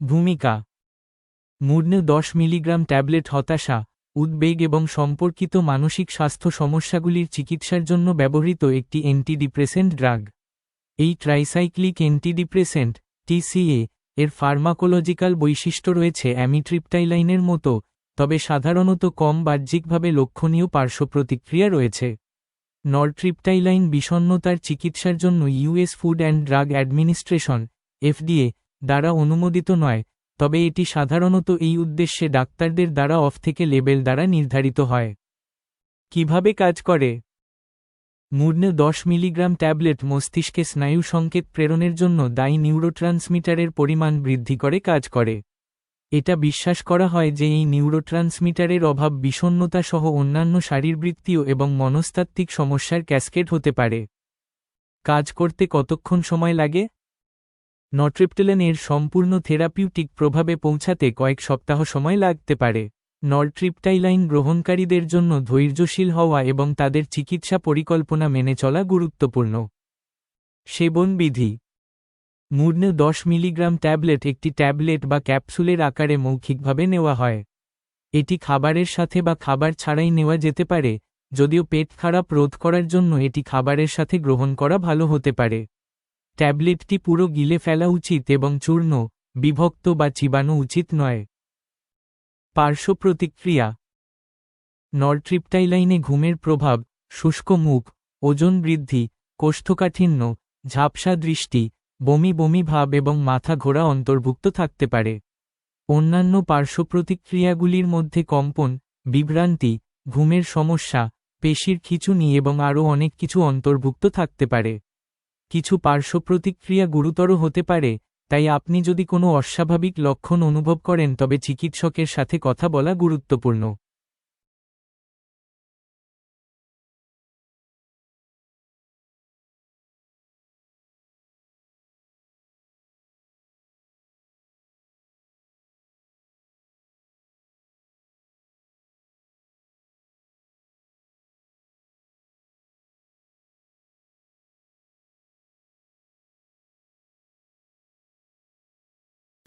ভূমিকা। মূর্ণ দশ milligram tablet হতাশা, উদ্বেগ এবং সম্পর্কিত মানসিক স্বাস্থ্য সমস্যাগুলির চিকিৎসার জন্য ব্যবহৃত একটি অ্যান্টিডিপ্রেসেন্ট ড্রাগ এই ট্রাইসাইক্লিক অ্যান্টিডিপ্রেসেন্ট টিসিএ, এর ফার্মাকোলজিক্যাল বৈশিষ্ট্য রয়েছে অ্যামিট্রিপটাইলাইনের মতো, তবে সাধারণত কম বাহ্যিকভাবে লক্ষণীয় পার্শ্ব প্রতিক্রিয়া রয়েছে। নরট্রিপটাইলাইন বিষণ্নতার চিকিৎসার জন্য US food and drug administration FDA দ্বারা অনুমোদিত নয়, তবে এটি সাধারণত এই উদ্দেশ্যে ডাক্তারদের দ্বারা অফ থেকে লেবেল দ্বারা নির্ধারিত হয়। কীভাবে কাজ করে? মূর্ণ দশ মিলিগ্রাম ট্যাবলেট মস্তিষ্কে স্নায়ু সংকেত প্রেরণের জন্য দায়ী নিউরোট্রান্সমিটারের পরিমাণ বৃদ্ধি করে কাজ করে। এটা বিশ্বাস করা হয় যে এই নিউরোট্রান্সমিটারের অভাব বিষণ্নতা সহ অন্যান্য শারীরবৃত্তীয় এবং মনস্তাত্ত্বিক সমস্যার ক্যাসকেড হতে পারে। কাজ করতে কতক্ষণ সময় লাগে? নট্রিপ্টেলেন এর সম্পূর্ণ থেরাপিউটিক প্রভাবে পৌঁছাতে কয়েক সপ্তাহ সময় লাগতে পারে। নরট্রিপটাইলাইন গ্রহণকারীদের জন্য ধৈর্যশীল হওয়া এবং তাদের চিকিৎসা পরিকল্পনা মেনে চলা গুরুত্বপূর্ণ। সেবন বিধি মূর্ণ দশ মিলিগ্রাম ট্যাবলেট একটি ট্যাবলেট বা ক্যাপসুলের আকারে মৌখিকভাবে নেওয়া হয়। এটি খাবারের সাথে বা খাবার ছাড়াই নেওয়া যেতে পারে, যদিও পেট খারাপ রোধ করার জন্য এটি খাবারের সাথে গ্রহণ করা ভালো হতে পারে। ট্যাবলেটটি পুরো গিলে ফেলা উচিত এবং চূর্ণ, বিভক্ত বা চিবানো উচিত নয়। পার্শ্ব প্রতিক্রিয়া। নরট্রিপটাইলাইনে ঘুমের প্রভাব, শুষ্ক মুখ, ওজন বৃদ্ধি, কোষ্ঠকাঠিন্য, ঝাপসা দৃষ্টি, বমি বমি ভাব এবং মাথা ঘোরা অন্তর্ভুক্ত থাকতে পারে। অন্যান্য পার্শ্ব প্রতিক্রিয়াগুলির মধ্যে কম্পন, বিভ্রান্তি, ঘুমের সমস্যা, পেশির খিচুনি এবং আরও অনেক কিছু অন্তর্ভুক্ত থাকতে পারে। কিছু পার্শ্ব প্রতিক্রিয়া গুরুতর হতে পারে, তাই আপনি যদি কোনো অস্বাভাবিক লক্ষণ অনুভব করেন তবে চিকিৎসকের সাথে কথা বলা গুরুত্বপূর্ণ।